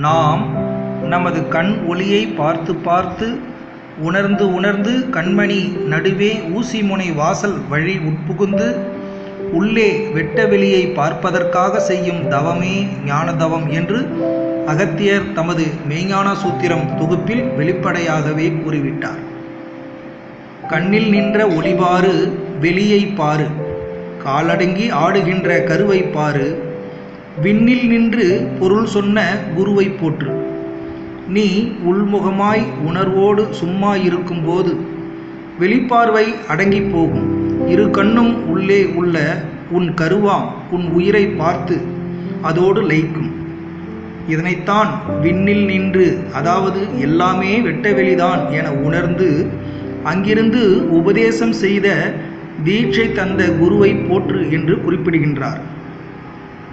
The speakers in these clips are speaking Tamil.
நாம் நமது கண் ஒளியை பார்த்து பார்த்து உணர்ந்து உணர்ந்து கண்மணி நடுவே ஊசி முனை வாசல் வழி உட்புகுந்து உள்ளே வெட்ட வெளியை பார்ப்பதற்காக செய்யும் தவமே ஞான தவம் என்று அகத்தியர் தமது மெய்ஞான சூத்திரம் தொகுப்பில் வெளிப்படையாகவே கூறிவிட்டார். கண்ணில் நின்ற ஒளிபாறு வெளியை பாரு. காலடங்கி ஆடுகின்ற கருவை பாரு. விண்ணில் நின்று பொருள் சொன்ன குருவை போற்று. நீ உள்முகமாய் உணர்வோடு சும்மா இருக்கும்போது வெளிப்பார்வை அடங்கி போகும். இரு கண்ணும் உள்ளே உள்ள உன் கருவாம் உன் உயிரை பார்த்து அதோடு லயிக்கும். இதனைத்தான் விண்ணில் நின்று அதாவது எல்லாமே வெட்டவெளிதான் என உணர்ந்து அங்கிருந்து உபதேசம் செய்த தீட்சை தந்த குருவை போற்று என்று குறிப்பிடுகின்றார்.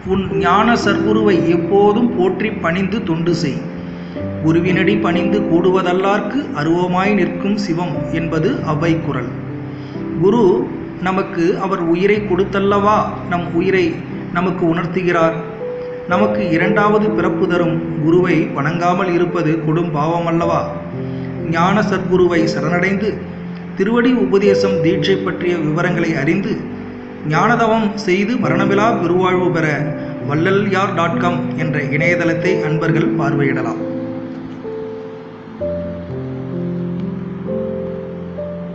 உன் ஞான சர்க்குருவை எப்போதும் போற்றி பணிந்து தொண்டு செய். குருவினடி பணிந்து கூடுவதல்லார்க்கு அருவமாய் நிற்கும் சிவம் என்பது அவை குரல். குரு நமக்கு அவர் உயிரை கொடுத்தல்லவா? நம் உயிரை நமக்கு உணர்த்துகிறார். நமக்கு இரண்டாவது பிறப்பு தரும் குருவை வணங்காமல் இருப்பது கொடும் பாவமல்லவா? ஞான சத்குருவை சரணடைந்து திருவடி உபதேசம் தீட்சை பற்றிய விவரங்களை அறிந்து ஞானதவம் செய்து மரணமிலா பெருவாழ்வு பெற வள்ளல் யார் டாட் காம் என்ற இணையதளத்தை அன்பர்கள் பார்வையிடலாம்.